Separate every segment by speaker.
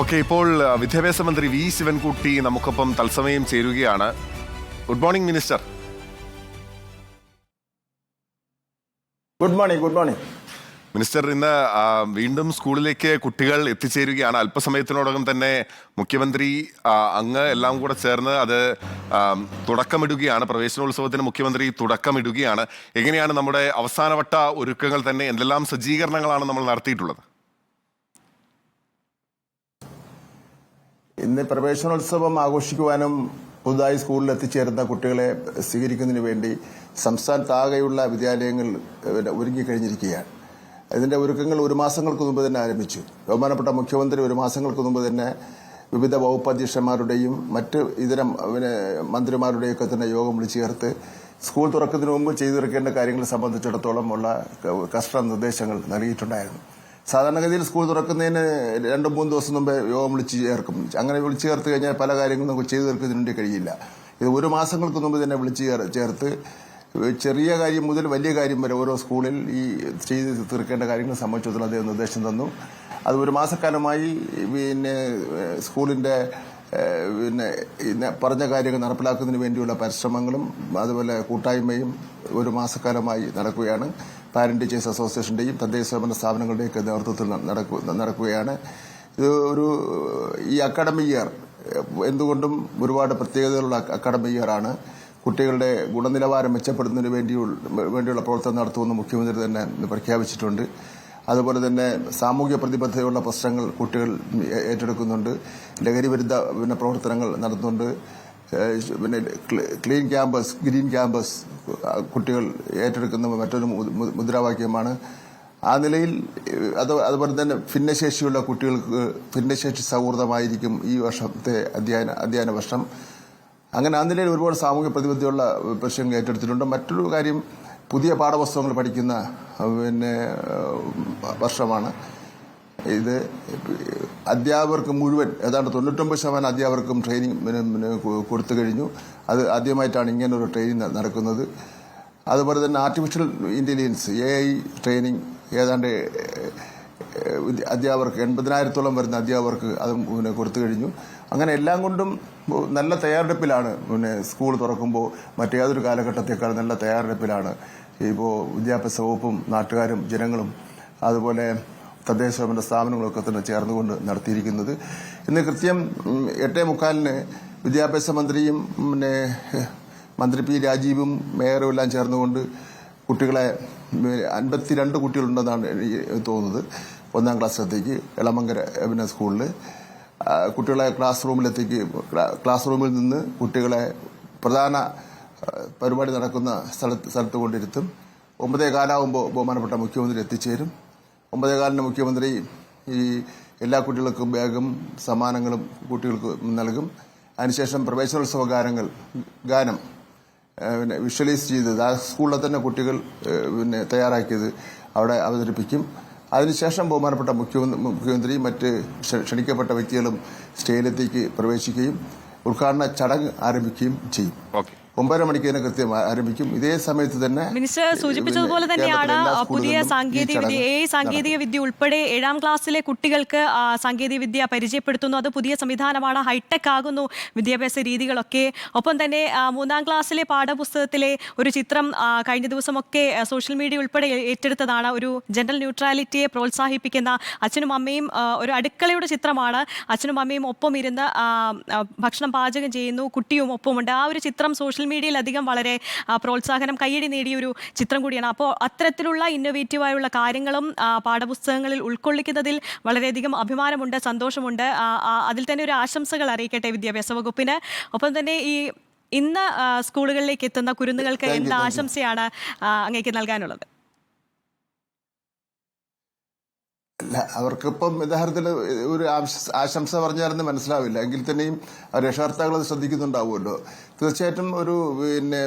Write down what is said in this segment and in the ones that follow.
Speaker 1: Okay ഇപ്പോൾ വിദ്യാഭ്യാസ മന്ത്രി വി ശിവൻകുട്ടി നമുക്കൊപ്പം തത്സമയം ചേരുകയാണ്. Good morning minister
Speaker 2: good morning good morning
Speaker 1: minister ഇന്ന് വീണ്ടും സ്കൂളിലേക്ക് കുട്ടികൾ എത്തിച്ചേരുകയാണ്. അല്പസമയത്തിനോടകം തന്നെ മുഖ്യമന്ത്രി അങ്ങ് എല്ലാം കൂടെ ചേർന്ന് അത് തുടക്കമിടുകയാണ്. പ്രവേശനോത്സവത്തിന് മുഖ്യമന്ത്രി തുടക്കമിടുകയാണ്. എങ്ങനെയാണ് നമ്മുടെ അവസാനവട്ട ഒരുക്കങ്ങൾ തന്നെ? എന്തെല്ലാം സജ്ജീകരണങ്ങളാണ് നമ്മൾ നടത്തിയിട്ടുള്ളത്?
Speaker 2: ഇന്ന് പ്രവേശനോത്സവം ആഘോഷിക്കുവാനും പുതുതായി സ്കൂളിൽ എത്തിച്ചേരുന്ന കുട്ടികളെ സ്വീകരിക്കുന്നതിന് വേണ്ടി സംസ്ഥാനത്താകെയുള്ള വിദ്യാലയങ്ങൾ ഒരുങ്ങിക്കഴിഞ്ഞിരിക്കുകയാണ്. ഇതിന്റെ ഒരുക്കങ്ങൾ ഒരു മാസങ്ങൾക്ക് മുമ്പ് തന്നെ ആരംഭിച്ചു. ബഹുമാനപ്പെട്ട മുഖ്യമന്ത്രി ഒരു മാസങ്ങൾക്ക് മുമ്പ് തന്നെ വിവിധ വകുപ്പ് അധ്യക്ഷന്മാരുടെയും മറ്റ് ഇതര മന്ത്രിമാരുടെയും ഒക്കെ തന്നെ യോഗം വിളിച്ചു ചേർത്ത് സ്കൂൾ തുറക്കുന്നതിന് മുമ്പ് ചെയ്തു തീർക്കേണ്ട കാര്യങ്ങളെ സംബന്ധിച്ചിടത്തോളം ഉള്ള കർശന നിർദ്ദേശങ്ങൾ നൽകിയിട്ടുണ്ടായിരുന്നു. സാധാരണഗതിയിൽ സ്കൂൾ തുറക്കുന്നതിന് രണ്ടും മൂന്ന് ദിവസം മുമ്പേ യോഗം വിളിച്ച് ചേർക്കും. അങ്ങനെ വിളിച്ചു ചേർത്ത് കഴിഞ്ഞാൽ പല കാര്യങ്ങളും നമുക്ക് ചെയ്തു തീർക്കുന്നതിന് കഴിയില്ല. ഇത് ഒരു മാസങ്ങൾക്ക് മുമ്പ് തന്നെ വിളിച്ച് ചേർത്ത് ചെറിയ കാര്യം മുതൽ വലിയ കാര്യം വരെ ഓരോ സ്കൂളിൽ ഈ ചെയ്ത് തീർക്കേണ്ട കാര്യങ്ങൾ സംബന്ധിച്ചിടത്തോളം അദ്ദേഹം നിർദ്ദേശം തന്നു. അത് ഒരു മാസക്കാലമായി പിന്നെ സ്കൂളിന്റെ പിന്നെ പറഞ്ഞ കാര്യങ്ങൾ നടപ്പിലാക്കുന്നതിന് വേണ്ടിയുള്ള പരിശ്രമങ്ങളും അതുപോലെ കൂട്ടായ്മയും ഒരു മാസക്കാലമായി നടക്കുകയാണ്. പാരന്റ് ടീച്ചേഴ്സ് അസോസിയേഷന്റെയും തദ്ദേശ സ്വയംഭരണ സ്ഥാപനങ്ങളുടെയൊക്കെ നേതൃത്വത്തിൽ നടക്കു- നടക്കുകയാണ്. ഇത് ഒരു ഈ അക്കാഡമിക് ഇയർ എന്തുകൊണ്ടും ഒരുപാട് പ്രത്യേകതകളുള്ള അക്കാഡമിക് ഇയർ ആണ്. കുട്ടികളുടെ ഗുണനിലവാരം മെച്ചപ്പെടുന്നതിന് വേണ്ടിയുള്ള വേണ്ടിയുള്ള പ്രവർത്തനം നടത്തുമെന്ന് മുഖ്യമന്ത്രി തന്നെ പ്രഖ്യാപിച്ചിട്ടുണ്ട്. അതുപോലെ തന്നെ സാമൂഹ്യ പ്രതിബദ്ധതയുള്ള പ്രശ്നങ്ങൾ കുട്ടികൾ ഏറ്റെടുക്കുന്നുണ്ട്. ലഹരി വിരുദ്ധ പിന്നെ പ്രവർത്തനങ്ങൾ നടത്തുന്നുണ്ട്. പിന്നെ ക്ലീൻ ക്യാമ്പസ് ഗ്രീൻ ക്യാമ്പസ് കുട്ടികൾ ഏറ്റെടുക്കുന്ന മറ്റൊരു മുദ്രാവാക്യമാണ്. ആ നിലയിൽ അത് അതുപോലെ തന്നെ ഭിന്നശേഷിയുള്ള കുട്ടികൾക്ക് ഭിന്നശേഷി സൗഹൃദമായിരിക്കും ഈ വർഷത്തെ അധ്യയന അധ്യയന വർഷം. അങ്ങനെ ആ നിലയിൽ ഒരുപാട് സാമൂഹ്യ പ്രതിബദ്ധതയുള്ള പ്രശ്നങ്ങൾ ഏറ്റെടുത്തിട്ടുണ്ട്. മറ്റൊരു കാര്യം പുതിയ പാഠപുസ്തകങ്ങൾ പഠിക്കുന്ന പിന്നെ വർഷമാണ്. ഇത് അധ്യാപകർക്ക് മുഴുവൻ ഏതാണ്ട് തൊണ്ണൂറ്റൊമ്പത് ശതമാനം അധ്യാപകർക്കും ട്രെയിനിങ് കൊടുത്തു കഴിഞ്ഞു. അത് ആദ്യമായിട്ടാണ് ഇങ്ങനൊരു ട്രെയിനിങ് നടക്കുന്നത്. അതുപോലെ തന്നെ artificial intelligence A I training ഏതാണ്ട് അധ്യാപകർക്ക് എൺപതിനായിരത്തോളം വരുന്ന അധ്യാപകർക്ക് അത് പിന്നെ കൊടുത്തു കഴിഞ്ഞു. അങ്ങനെ എല്ലാം കൊണ്ടും നല്ല തയ്യാറെടുപ്പിലാണ് പിന്നെ സ്കൂൾ തുറക്കുമ്പോൾ മറ്റേതൊരു കാലഘട്ടത്തേക്കാൾ നല്ല തയ്യാറെടുപ്പിലാണ്. ഇപ്പോൾ വിദ്യാഭ്യാസ വകുപ്പും നാട്ടുകാരും ജനങ്ങളും അതുപോലെ തദ്ദേശ സ്വയംഭരണ സ്ഥാപനങ്ങളൊക്കെ തന്നെ ചേർന്നുകൊണ്ട് നടത്തിയിരിക്കുന്നത്. ഇന്ന് കൃത്യം എട്ടേ മുക്കാലിന് വിദ്യാഭ്യാസ മന്ത്രിയും പിന്നെ മന്ത്രി പി രാജീവും മേയറും എല്ലാം ചേർന്നുകൊണ്ട് കുട്ടികളെ അൻപത്തിരണ്ട് കുട്ടികളുണ്ടെന്നാണ് തോന്നുന്നത്. ഒന്നാം ക്ലാസ്സിലത്തേക്ക് എളമങ്കര പിന്നെ സ്കൂളിൽ കുട്ടികളെ ക്ലാസ് റൂമിലെത്തേക്ക് ക്ലാ- ക്ലാസ് റൂമിൽ നിന്ന് കുട്ടികളെ പ്രധാന പരിപാടി നടക്കുന്ന സ്ഥലത്ത് സ്ഥലത്ത് കൊണ്ടിരുത്തും. ഒമ്പതേ കാലാവുമ്പോൾ ബഹുമാനപ്പെട്ട മുഖ്യമന്ത്രി എത്തിച്ചേരും. ഒമ്പതേ കാലിന് മുഖ്യമന്ത്രി ഈ എല്ലാ കുട്ടികൾക്കും ബാഗും സമ്മാനങ്ങളും കുട്ടികൾക്ക് നൽകും. അതിനുശേഷം പ്രവേശനോത്സവ ഗാനങ്ങൾ ഗാനം പിന്നെ വിഷ്വലൈസ് ചെയ്തത് ആ സ്കൂളിലെ തന്നെ കുട്ടികൾ പിന്നെ തയ്യാറാക്കിയത് അവിടെ അവതരിപ്പിക്കും. അതിനുശേഷം ബഹുമാനപ്പെട്ട മുഖ്യമന്ത്രി മറ്റ് ക്ഷണിക്കപ്പെട്ട വ്യക്തികളും സ്റ്റേജിലെത്തേക്ക് പ്രവേശിക്കുകയും ഉദ്ഘാടന ചടങ്ങ് ആരംഭിക്കുകയും ചെയ്യും. ഒമ്പതര മണിക്ക് തന്നെ കൃത്യം ആരംഭിക്കും. ഇതേ സമയത്ത് തന്നെ
Speaker 3: മിനിസ്റ്റർ സൂചിപ്പിച്ചതുപോലെ തന്നെയാണ് പുതിയ സാങ്കേതിക വിദ്യ ഏ സാങ്കേതിക വിദ്യ ഉൾപ്പെടെ ഏഴാം ക്ലാസ്സിലെ കുട്ടികൾക്ക് സാങ്കേതിക വിദ്യ പരിചയപ്പെടുത്തുന്നു. അത് പുതിയ സംവിധാനമാണ് ഹൈടെക് ആകുന്നു വിദ്യാഭ്യാസ രീതികളൊക്കെ. ഒപ്പം തന്നെ മൂന്നാം ക്ലാസ്സിലെ പാഠപുസ്തകത്തിലെ ഒരു ചിത്രം കഴിഞ്ഞ ദിവസമൊക്കെ സോഷ്യൽ മീഡിയ ഉൾപ്പെടെ ഏറ്റെടുത്തതാണ്. ഒരു ജനറൽ ന്യൂട്രാലിറ്റിയെ പ്രോത്സാഹിപ്പിക്കുന്ന അച്ഛനും അമ്മയും ഒരു അടുക്കളയുടെ ചിത്രമാണ്. അച്ഛനും അമ്മയും ഒപ്പം ഇരുന്ന് ഭക്ഷണം പാചകം ചെയ്യുന്നു കുട്ടിയും ഒപ്പമുണ്ട്. ആ ഒരു ചിത്രം സോഷ്യൽ മീഡിയയിൽ അധികം വളരെ പ്രോത്സാഹനം കയ്യടി നേടിയ ഒരു ചിത്രം കൂടിയാണ്. അപ്പോൾ അത്തരത്തിലുള്ള ഇന്നോവേറ്റീവായുള്ള കാര്യങ്ങളും പാഠപുസ്തകങ്ങളിൽ ഉൾക്കൊള്ളിക്കുന്നതിൽ വളരെയധികം അഭിമാനമുണ്ട് സന്തോഷമുണ്ട്. അതിൽ തന്നെ ഒരു ആശംസകൾ അറിയിക്കട്ടെ വിദ്യാഭ്യാസ വകുപ്പിന്. ഒപ്പം തന്നെ ഈ ഇന്ന് സ്കൂളുകളിലേക്ക് എത്തുന്ന കുരുന്നുകൾക്ക് എന്ത് ആശംസയാണ് അങ്ങേക്ക് നൽകാനുള്ളത്?
Speaker 2: അല്ല അവർക്കിപ്പം യഥാർത്ഥത്തിൽ ഒരു ആശംസ പറഞ്ഞാലെന്ന് മനസ്സിലാവില്ല. എങ്കിൽ തന്നെയും രക്ഷകർത്താക്കൾ അത് ശ്രദ്ധിക്കുന്നുണ്ടാവുമല്ലോ. തീർച്ചയായിട്ടും ഒരു പിന്നെ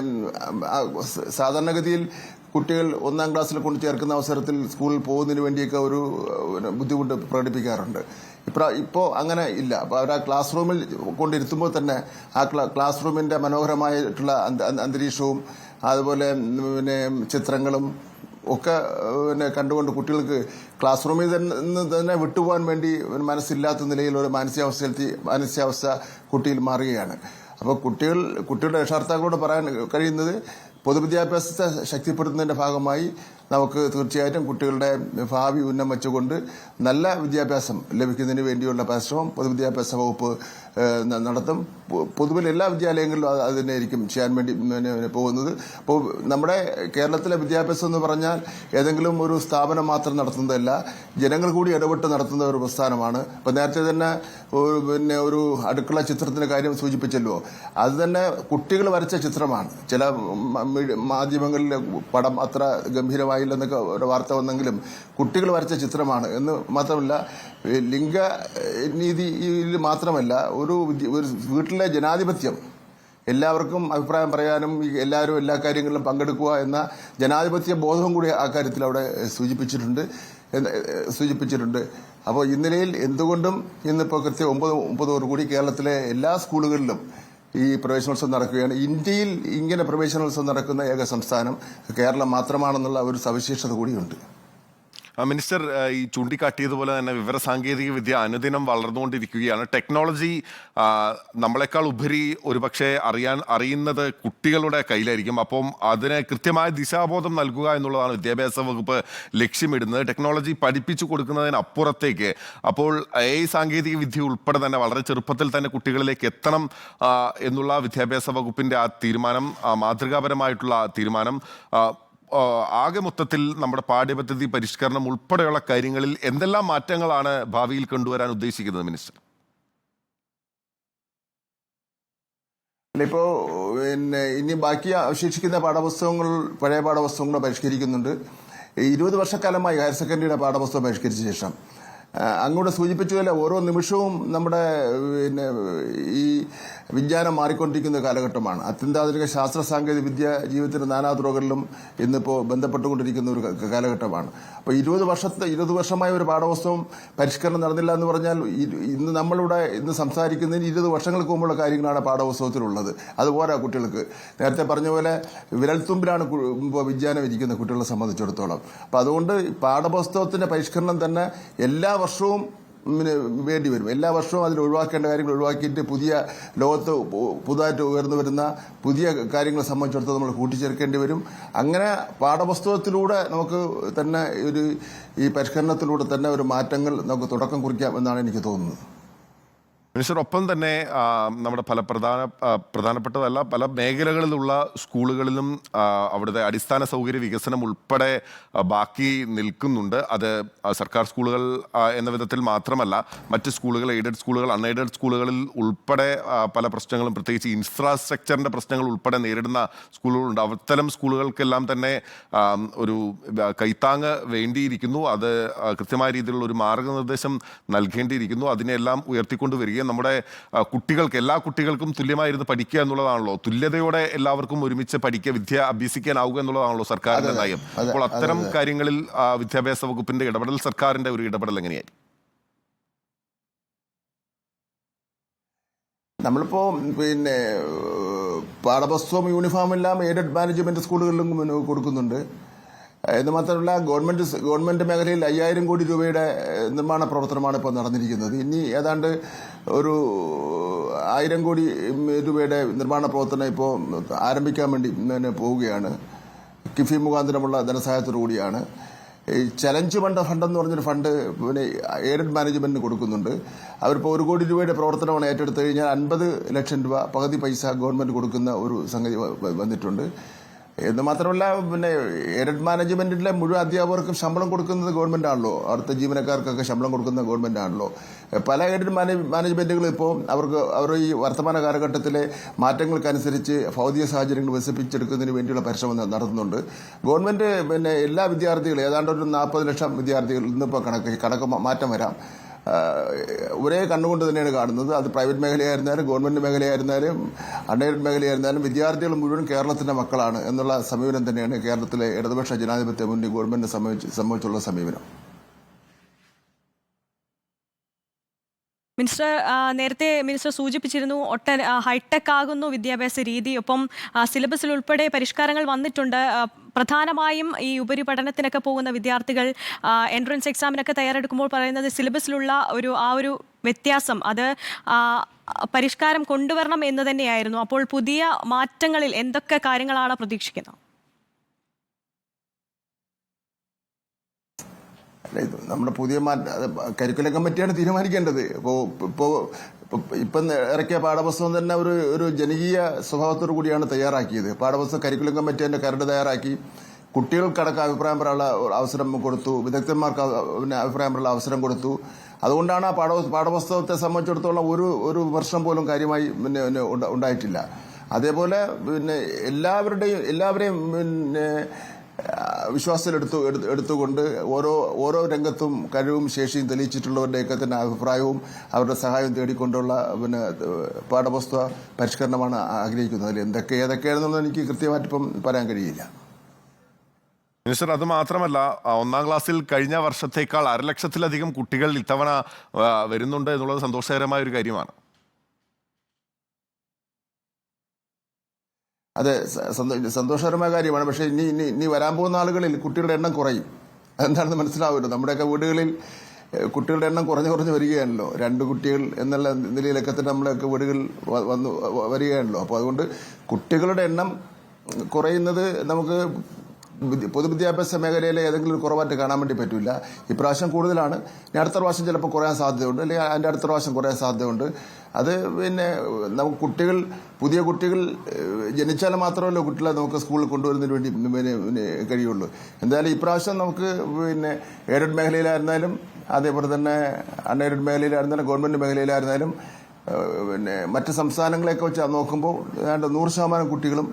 Speaker 2: സാധാരണഗതിയിൽ കുട്ടികൾ ഒന്നാം ക്ലാസ്സിൽ കൊണ്ട് ചേർക്കുന്ന അവസരത്തിൽ സ്കൂളിൽ പോകുന്നതിന് വേണ്ടിയൊക്കെ ഒരു ബുദ്ധിമുട്ട് പ്രകടിപ്പിക്കാറുണ്ട്. ഇപ്രാ ഇപ്പോൾ അങ്ങനെ ഇല്ല. അപ്പോൾ അവർ ആ ക്ലാസ് റൂമിൽ കൊണ്ടിരുത്തുമ്പോൾ തന്നെ ആ ക്ലാ- ക്ലാസ് റൂമിന്റെ മനോഹരമായിട്ടുള്ള അന്തരീക്ഷവും അതുപോലെ പിന്നെ ചിത്രങ്ങളും ഒക്കെ പിന്നെ കണ്ടുകൊണ്ട് കുട്ടികൾക്ക് ക്ലാസ് റൂമിൽ നിന്ന് തന്നെ വിട്ടുപോകാൻ വേണ്ടി മനസ്സില്ലാത്ത നിലയിൽ ഒരു മാനസികാവസ്ഥയിൽ മാനസികാവസ്ഥ കുട്ടിയിൽ മാറുകയാണ്. അപ്പോൾ കുട്ടികൾ കുട്ടികളുടെ രക്ഷാർത്ഥാക്കളോട് പറയാൻ കഴിയുന്നത് പൊതുവിദ്യാഭ്യാസത്തെ ശക്തിപ്പെടുത്തുന്നതിന്റെ ഭാഗമായി നമുക്ക് തീർച്ചയായിട്ടും കുട്ടികളുടെ ഭാവി ഉന്നം വെച്ചുകൊണ്ട് നല്ല വിദ്യാഭ്യാസം ലഭിക്കുന്നതിന് വേണ്ടിയുള്ള പരിശ്രമം പൊതുവിദ്യാഭ്യാസ വകുപ്പ് നടത്തും. പൊതുവിൽ എല്ലാ വിദ്യാലയങ്ങളിലും അത് തന്നെയായിരിക്കും ചെയ്യാൻ വേണ്ടി പോകുന്നത്. അപ്പോൾ നമ്മുടെ കേരളത്തിലെ വിദ്യാഭ്യാസം എന്ന് പറഞ്ഞാൽ ഏതെങ്കിലും ഒരു സ്ഥാപനം മാത്രം നടത്തുന്നതല്ല ജനങ്ങൾ കൂടി ഇടപെട്ട് നടത്തുന്ന ഒരു പ്രസ്ഥാനമാണ്. അപ്പോൾ നേരത്തെ തന്നെ ഒരു പിന്നെ ഒരു അടുക്കള ചിത്രത്തിന്റെ കാര്യം സൂചിപ്പിച്ചല്ലോ. അത് തന്നെ കുട്ടികൾ വരച്ച ചിത്രമാണ്. ചില മാധ്യമങ്ങളിലെ പടം അത്ര ഗംഭീരമായില്ലെന്നൊക്കെ ഒരു വാർത്ത വന്നെങ്കിലും കുട്ടികൾ വരച്ച ചിത്രമാണ്. എന്ന് മാത്രമല്ല ലിംഗ നീതിയിൽ മാത്രമല്ല ഒരു ഒരു വീട്ടിലെ ജനാധിപത്യം. എല്ലാവർക്കും അഭിപ്രായം പറയാനും എല്ലാവരും എല്ലാ കാര്യങ്ങളിലും പങ്കെടുക്കുക എന്ന ജനാധിപത്യ ബോധവും കൂടി ആ കാര്യത്തിൽ അവിടെ സൂചിപ്പിച്ചിട്ടുണ്ട്. സൂചിപ്പിച്ചിട്ടുണ്ട്. അപ്പോൾ ഇന്നലെയിൽ എന്തുകൊണ്ടും ഇന്നിപ്പോൾ കൃത്യം ഒമ്പത് ഒമ്പതോടു കൂടി കേരളത്തിലെ എല്ലാ സ്കൂളുകളിലും ഈ പ്രവേശനോത്സവം നടക്കുകയാണ്. ഇന്ത്യയിൽ ഇങ്ങനെ പ്രവേശനോത്സവം നടക്കുന്ന ഏക സംസ്ഥാനം കേരളം മാത്രമാണെന്നുള്ള ഒരു സവിശേഷത കൂടിയുണ്ട്.
Speaker 1: മിനിസ്റ്റർ ഈ ചൂണ്ടിക്കാട്ടിയതുപോലെ തന്നെ വിവര സാങ്കേതിക വിദ്യ അനുദിനം വളർന്നുകൊണ്ടിരിക്കുകയാണ്. ടെക്നോളജി നമ്മളെക്കാൾ ഉപരി ഒരുപക്ഷെ അറിയാൻ അറിയുന്നത് കുട്ടികളുടെ കയ്യിലായിരിക്കും. അപ്പം അതിന് കൃത്യമായ ദിശാബോധം നൽകുക എന്നുള്ളതാണ് വിദ്യാഭ്യാസ വകുപ്പ് ലക്ഷ്യമിടുന്നത്. ടെക്നോളജി പഠിപ്പിച്ചു കൊടുക്കുന്നതിനപ്പുറത്തേക്ക് അപ്പോൾ എ സാങ്കേതിക വിദ്യ ഉൾപ്പെടെ തന്നെ വളരെ ചെറുപ്പത്തിൽ തന്നെ കുട്ടികളിലേക്ക് എത്തണം എന്നുള്ള വിദ്യാഭ്യാസ വകുപ്പിന്റെ ആ തീരുമാനം മാതൃകാപരമായിട്ടുള്ള തീരുമാനം ആകെ മൊത്തത്തിൽ നമ്മുടെ പാഠ്യപദ്ധതി പരിഷ്കരണം ഉൾപ്പെടെയുള്ള കാര്യങ്ങളിൽ എന്തെല്ലാം മാറ്റങ്ങളാണ് ഭാവിയിൽ കൊണ്ടുവരാൻ ഉദ്ദേശിക്കുന്നത് മിനിസ്റ്റർ?
Speaker 2: ഇപ്പോൾ ഇപ്പോ പിന്നെ ഇനി ബാക്കി അവശേഷിക്കുന്ന പാഠപുസ്തകങ്ങൾ പഴയ പാഠപുസ്തകങ്ങൾ പരിഷ്കരിക്കുന്നുണ്ട്. ഇരുപത് വർഷക്കാലമായി ഹയർ സെക്കൻഡറിയുടെ പാഠപുസ്തകം പരിഷ്കരിച്ച ശേഷം അങ്ങോട്ട് സൂചിപ്പിച്ചതുപോലെ ഓരോ നിമിഷവും നമ്മുടെ പിന്നെ ഈ വിജ്ഞാനം മാറിക്കൊണ്ടിരിക്കുന്ന കാലഘട്ടമാണ്. അത്യന്താധുനിക ശാസ്ത്ര സാങ്കേതിക വിദ്യ ജീവിതത്തിന്റെ നാനാതുറകളിലും ഇന്നിപ്പോൾ ബന്ധപ്പെട്ടുകൊണ്ടിരിക്കുന്ന ഒരു കാലഘട്ടമാണ്. അപ്പോൾ ഇരുപത് വർഷത്തെ ഇരുപത് വർഷമായ ഒരു പാഠപുസ്തകം പരിഷ്കരണം നടന്നില്ല എന്ന് പറഞ്ഞാൽ ഇന്ന് നമ്മളിവിടെ ഇന്ന് സംസാരിക്കുന്നതിന് ഇരുപത് വർഷങ്ങൾക്ക് മുമ്പുള്ള കാര്യങ്ങളാണ് പാഠപുസ്തകത്തിലുള്ളത് അതുപോലെ കുട്ടികൾക്ക്. നേരത്തെ പറഞ്ഞ പോലെ വിരൽത്തുമ്പിലാണ് വിജ്ഞാനം ഇരിക്കുന്ന കുട്ടികളെ സംബന്ധിച്ചിടത്തോളം. അപ്പോൾ അതുകൊണ്ട് പാഠപുസ്തകത്തിന്റെ പരിഷ്കരണം തന്നെ എല്ലാ വർഷവും വേണ്ടി വരും. എല്ലാ വർഷവും അതിൽ ഒഴിവാക്കേണ്ട കാര്യങ്ങൾ ഒഴിവാക്കിയിട്ട് പുതിയ ലോകത്ത് പുതുതായിട്ട് ഉയർന്നു വരുന്ന പുതിയ കാര്യങ്ങളെ സംബന്ധിച്ചിടത്തോളം നമ്മൾ കൂട്ടിച്ചേർക്കേണ്ടി വരും. അങ്ങനെ പാഠപുസ്തകത്തിലൂടെ നമുക്ക് തന്നെ ഒരു ഈ പരിഷ്കരണത്തിലൂടെ തന്നെ ഒരു മാറ്റങ്ങൾ നമുക്ക് തുടക്കം കുറിക്കാം എന്നാണ് എനിക്ക് തോന്നുന്നത്.
Speaker 1: മിനിസ്റ്റർ ഒപ്പം തന്നെ നമ്മുടെ പല പ്രധാന പ്രധാനപ്പെട്ടതല്ല പല മേഖലകളിലുള്ള സ്കൂളുകളിലും അവിടുത്തെ അടിസ്ഥാന സൗകര്യ വികസനം ഉൾപ്പെടെ ബാക്കി നിൽക്കുന്നുണ്ട്. അത് സർക്കാർ സ്കൂളുകൾ എന്ന വിധത്തിൽ മാത്രമല്ല മറ്റ് സ്കൂളുകൾ എയ്ഡഡ് സ്കൂളുകൾ അൺഎയ്ഡഡ് സ്കൂളുകളിൽ ഉൾപ്പെടെ പല പ്രശ്നങ്ങളും പ്രത്യേകിച്ച് ഇൻഫ്രാസ്ട്രക്ചറിന്റെ പ്രശ്നങ്ങൾ ഉൾപ്പെടെ നേരിടുന്ന സ്കൂളുകളുണ്ട്. അത്തരം സ്കൂളുകൾക്കെല്ലാം തന്നെ ഒരു കൈത്താങ് വേണ്ടിയിരിക്കുന്നു. അത് കൃത്യമായ രീതിയിലുള്ള ഒരു മാർഗനിർദ്ദേശം നൽകേണ്ടിയിരിക്കുന്നു. അതിനെല്ലാം ഉയർത്തിക്കൊണ്ട് വരികയും നമ്മുടെ ആ, കുട്ടികൾക്ക് എല്ലാ കുട്ടികൾക്കും തുല്യമായിരുന്ന് പഠിക്കുക എന്നുള്ളതാണല്ലോ. തുല്യതയോടെ എല്ലാവർക്കും ഒരുമിച്ച് പഠിക്കുക വിദ്യ അഭ്യസിക്കാനാവുക എന്നുള്ളതാണല്ലോ സർക്കാരിന്റെ നയം. അപ്പോൾ അത്തരം
Speaker 2: അതെ, അതെ.
Speaker 1: കാര്യങ്ങളിൽ വിദ്യാഭ്യാസ വകുപ്പിന്റെ ഇടപെടൽ സർക്കാരിന്റെ ഒരു ഇടപെടൽ എങ്ങനെയായിരിക്കും?
Speaker 2: നമ്മളിപ്പോൾ പിന്നെ പാഠപുസ്തകം യൂണിഫോം എല്ലാം എയ്ഡഡ് മാനേജ്മെന്റ് സ്കൂളുകളിലും കൊടുക്കുന്നുണ്ട്. എന്ന് മാത്രമല്ല ഗവൺമെന്റ് ഗവൺമെന്റ് മേഖലയിൽ അയ്യായിരം കോടി രൂപയുടെ നിർമ്മാണ പ്രവർത്തനമാണ് ഇപ്പോൾ നടന്നിരിക്കുന്നത്. ഇനി ഏതാണ്ട് ഒരു ആയിരം കോടി രൂപയുടെ നിർമ്മാണ പ്രവർത്തനം ഇപ്പോൾ ആരംഭിക്കാൻ വേണ്ടി പിന്നെ പോവുകയാണ്. കിഫി മുഖാന്തരമുള്ള ധനസഹായത്തോടു കൂടിയാണ്. ഈ ചലഞ്ച് ഫണ്ട് ഫണ്ട് എന്ന് പറഞ്ഞൊരു ഫണ്ട് പിന്നെ എയ്ഡഡ് മാനേജ്മെന്റിന് കൊടുക്കുന്നുണ്ട്. അവരിപ്പോൾ ഒരു കോടി രൂപയുടെ പ്രവർത്തനമാണ് ഏറ്റെടുത്തു കഴിഞ്ഞാൽ അൻപത് ലക്ഷം രൂപ പകുതി പൈസ ഗവൺമെന്റ് കൊടുക്കുന്ന ഒരു സംഗതി വന്നിട്ടുണ്ട്. എന്ന് മാത്രമല്ല പിന്നെ എയ്ഡഡ് മാനേജ്മെന്റിലെ മുഴുവൻ അധ്യാപകർക്കും ശമ്പളം കൊടുക്കുന്നത് ഗവൺമെന്റ് ആണല്ലോ. അവിടുത്തെ ജീവനക്കാർക്കൊക്കെ ശമ്പളം കൊടുക്കുന്ന ഗവൺമെന്റ് ആണല്ലോ. പല എയ്ഡഡ് മാനേജ്മെന്റുകൾ ഇപ്പോൾ അവർക്ക് അവർ ഈ വർത്തമാന കാലഘട്ടത്തിലെ മാറ്റങ്ങൾക്കനുസരിച്ച് ഭൗതിക സാഹചര്യങ്ങൾ വികസിപ്പിച്ചെടുക്കുന്നതിന് വേണ്ടിയുള്ള പരിശ്രമം നടത്തുന്നുണ്ട്. ഗവൺമെന്റ് പിന്നെ എല്ലാ വിദ്യാർത്ഥികളും ഏതാണ്ട് ഒരു നാൽപ്പത് ലക്ഷം വിദ്യാർത്ഥികൾ ഇന്നിപ്പോൾ കണക്ക് കണക്ക് മാറ്റം വരാം. ഒരേ കണ്ണുകൊണ്ട് തന്നെയാണ് കാണുന്നത്. അത് പ്രൈവറ്റ് മേഖലയായിരുന്നാലും ഗവൺമെന്റ് മേഖലയായിരുന്നാലും അൺഎയ്ഡഡ് മേഖലയായിരുന്നാലും വിദ്യാർത്ഥികൾ മുഴുവൻ കേരളത്തിന്റെ മക്കളാണ് എന്നുള്ള സമീപനം തന്നെയാണ് കേരളത്തിലെ ഇടതുപക്ഷ ജനാധിപത്യ മുന്നണി ഗവൺമെന്റിന് സംബന്ധിച്ച് സംബന്ധിച്ചുള്ള സമീപനം.
Speaker 3: മിനിസ്റ്റർ നേരത്തെ മിനിസ്റ്റർ സൂചിപ്പിച്ചിരുന്നു ഒട്ട ഹൈടെക് ആകുന്നു വിദ്യാഭ്യാസ രീതി. ഒപ്പം സിലബസിൽ ഉൾപ്പെടെ പരിഷ്കാരങ്ങൾ വന്നിട്ടുണ്ട്. പ്രധാനമായും ഈ ഉപരിപഠനത്തിനൊക്കെ പോകുന്ന വിദ്യാർത്ഥികൾ എൻട്രൻസ് എക്സാമിനൊക്കെ തയ്യാറെടുക്കുമ്പോൾ പറയുന്നത് സിലബസിലുള്ള ഒരു ആ ഒരു വ്യത്യാസം. അത് പരിഷ്കാരം കൊണ്ടുവരണം എന്ന് തന്നെയായിരുന്നു. അപ്പോൾ പുതിയ മാറ്റങ്ങളിൽ എന്തൊക്കെ കാര്യങ്ങളാണ് പ്രതീക്ഷിക്കുന്നത്
Speaker 2: അല്ല ഇത് നമ്മുടെ പുതിയ കരിക്കുലം കമ്മിറ്റിയാണ് തീരുമാനിക്കേണ്ടത്. ഇപ്പോൾ ഇപ്പോൾ ഇപ്പം ഇറക്കിയ പാഠപുസ്തകം തന്നെ ഒരു ഒരു ജനകീയ സ്വഭാവത്തോടു കൂടിയാണ് തയ്യാറാക്കിയത്. പാഠപുസ്തകം കരിക്കുലം കമ്മിറ്റി തന്നെ കരട് തയ്യാറാക്കി. കുട്ടികൾക്കടക്കം അഭിപ്രായം പറയാനുള്ള അവസരം കൊടുത്തു. വിദഗ്ധന്മാർക്ക് പിന്നെ അഭിപ്രായം പറയാനുള്ള അവസരം കൊടുത്തു. അതുകൊണ്ടാണ് ആ പാഠ പാഠപുസ്തകത്തെ സംബന്ധിച്ചിടത്തോളം ഒരു ഒരു വർഷം പോലും കാര്യമായി പിന്നെ ഉണ്ടായിട്ടില്ല. അതേപോലെ പിന്നെ എല്ലാവരുടെയും എല്ലാവരെയും പിന്നെ വിശ്വാസത്തിലെടുത്തു എടുത്തു- എടുത്തുകൊണ്ട് ഓരോ ഓരോ രംഗത്തും കഴിവും ശേഷിയും തെളിയിച്ചിട്ടുള്ളവരുടെയൊക്കെ തന്നെ അഭിപ്രായവും അവരുടെ സഹായവും തേടിക്കൊണ്ടുള്ള പിന്നെ പാഠപുസ്തക പരിഷ്കരണമാണ് ആഗ്രഹിക്കുന്നത്. അതിൽ എന്തൊക്കെ ഏതൊക്കെയാണെന്നുള്ളത് എനിക്ക് കൃത്യമായിട്ട് ഇപ്പം പറയാൻ കഴിയില്ല.
Speaker 1: മിനിസ്റ്റർ അത് മാത്രമല്ല ഒന്നാം ക്ലാസ്സിൽ കഴിഞ്ഞ വർഷത്തേക്കാൾ അരലക്ഷത്തിലധികം കുട്ടികൾ ഇത്തവണ വരുന്നുണ്ട് എന്നുള്ളത് സന്തോഷകരമായ ഒരു കാര്യമാണ്.
Speaker 2: അതെ സന്തോഷകരമായ കാര്യമാണ്. പക്ഷേ ഇനി ഇനി ഇനി വരാൻ പോകുന്ന ആളുകളിൽ കുട്ടികളുടെ എണ്ണം കുറയും. അതെന്താണെന്ന് മനസ്സിലാവുമല്ലോ നമ്മുടെയൊക്കെ വീടുകളിൽ കുട്ടികളുടെ എണ്ണം കുറഞ്ഞു കുറഞ്ഞു വരികയാണല്ലോ. രണ്ട് കുട്ടികൾ എന്നുള്ള നിലയിലൊക്കെ തന്നെ നമ്മളൊക്കെ വീടുകൾ വന്നു വരികയാണല്ലോ. അപ്പോൾ അതുകൊണ്ട് കുട്ടികളുടെ എണ്ണം കുറയുന്നത് നമുക്ക് പൊതുവിദ്യാഭ്യാസ മേഖലയിലെ ഏതെങ്കിലും ഒരു കുറവായിട്ട് കാണാൻ വേണ്ടി പറ്റില്ല. ഇപ്രാവശ്യം കൂടുതലാണ്. ഇനി അടുത്ത പ്രാവശ്യം ചിലപ്പോൾ കുറയാൻ സാധ്യതയുണ്ട്. അല്ലെങ്കിൽ അതിന്റെ അടുത്ത പ്രാവശ്യം കുറയാൻ സാധ്യതയുണ്ട്. അത് പിന്നെ നമുക്ക് കുട്ടികൾ പുതിയ കുട്ടികൾ ജനിച്ചാൽ മാത്രമല്ല കുട്ടികളെ നമുക്ക് സ്കൂളിൽ കൊണ്ടുവരുന്നതിന് വേണ്ടി പിന്നെ കഴിയുള്ളൂ. എന്തായാലും ഇപ്രാവശ്യം നമുക്ക് പിന്നെ എയ്ഡഡ് മേഖലയിലായിരുന്നാലും അതേപോലെ തന്നെ അൺഎയ്ഡഡ് മേഖലയിലായിരുന്നാലും ഗവൺമെന്റ് മേഖലയിലായിരുന്നാലും പിന്നെ മറ്റ് സംസ്ഥാനങ്ങളെയൊക്കെ വെച്ച് നോക്കുമ്പോൾ ഏതാണ്ട് നൂറ് ശതമാനം കുട്ടികളും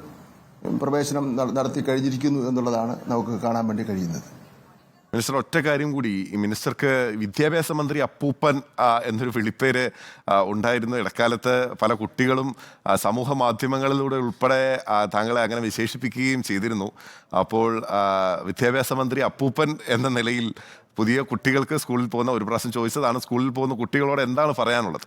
Speaker 2: പ്രവേശനം നടത്തി കഴിഞ്ഞിരിക്കുന്നു എന്നുള്ളതാണ് നമുക്ക് കാണാൻ വേണ്ടി കഴിയുന്നത്.
Speaker 1: മിനിസ്റ്റർ ഒറ്റ കാര്യം കൂടി. ഈ മിനിസ്റ്റർക്ക് വിദ്യാഭ്യാസ മന്ത്രി അപ്പൂപ്പൻ എന്നൊരു വിളിപ്പേര് ഉണ്ടായിരുന്നു. ഇടക്കാലത്ത് പല കുട്ടികളും സമൂഹ മാധ്യമങ്ങളിലൂടെ ഉൾപ്പെടെ താങ്കളെ അങ്ങനെ വിശേഷിപ്പിക്കുകയും ചെയ്തിരുന്നു. അപ്പോൾ വിദ്യാഭ്യാസ മന്ത്രി അപ്പൂപ്പൻ എന്ന നിലയിൽ പുതിയ കുട്ടികൾക്ക് സ്കൂളിൽ പോകുന്ന ഒരു പ്രാവശ്യം ചോദിച്ചതാണ് സ്കൂളിൽ പോകുന്ന കുട്ടികളോട് എന്താണ് പറയാനുള്ളത്?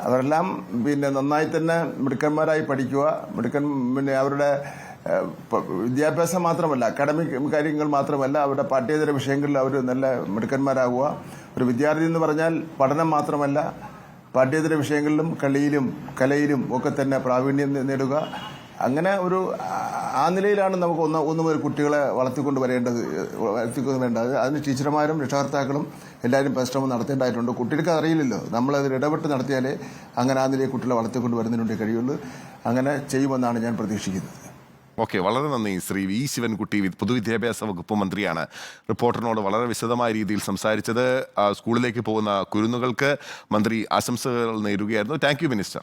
Speaker 2: അവരെല്ലാം പിന്നെ നന്നായി തന്നെ മിടുക്കന്മാരായി പഠിക്കുക. മിടുക്കൻ പിന്നെ അവരുടെ വിദ്യാഭ്യാസം മാത്രമല്ല അക്കാഡമിക് കാര്യങ്ങൾ മാത്രമല്ല അവരുടെ പാഠ്യേതര വിഷയങ്ങളിൽ അവർ നല്ല മിടുക്കന്മാരാകുക. ഒരു വിദ്യാർത്ഥി എന്ന് പറഞ്ഞാൽ പഠനം മാത്രമല്ല പാഠ്യേതര വിഷയങ്ങളിലും കളിയിലും കലയിലും ഒക്കെ തന്നെ പ്രാവീണ്യം നേടുക. അങ്ങനെ ഒരു ആ- നിലയിലാണ് നമുക്ക് ഒന്ന് ഒന്ന് കുട്ടികളെ വളർത്തിക്കൊണ്ട് വരേണ്ടത് വളർത്തിക്കൊണ്ട് വേണ്ടത് അതിന് ടീച്ചർമാരും രക്ഷകർത്താക്കളും എല്ലാവരും പരിശ്രമം നടത്തേണ്ടതായിട്ടുണ്ട്. കുട്ടികൾക്ക് അറിയില്ലല്ലോ നമ്മളതിൽ ഇടപെട്ട് നടത്തിയാലേ അങ്ങനെ ആ നിലയിൽ കുട്ടികളെ വളർത്തിക്കൊണ്ട് വരുന്നതിനുണ്ടേ കഴിയുള്ളൂ. അങ്ങനെ ചെയ്യുമെന്നാണ് ഞാൻ പ്രതീക്ഷിക്കുന്നത്.
Speaker 1: ഓക്കെ വളരെ നന്ദി ശ്രീ വി ശിവൻകുട്ടി പൊതുവിദ്യാഭ്യാസ വകുപ്പ് മന്ത്രിയാണ്. റിപ്പോർട്ടറിനോട് വളരെ വിശദമായ രീതിയിൽ സംസാരിച്ചത്. സ്കൂളിലേക്ക് പോകുന്ന കുരുന്നുകൾക്ക് മന്ത്രി ആശംസകൾ നേരുകയായിരുന്നു. Thank minister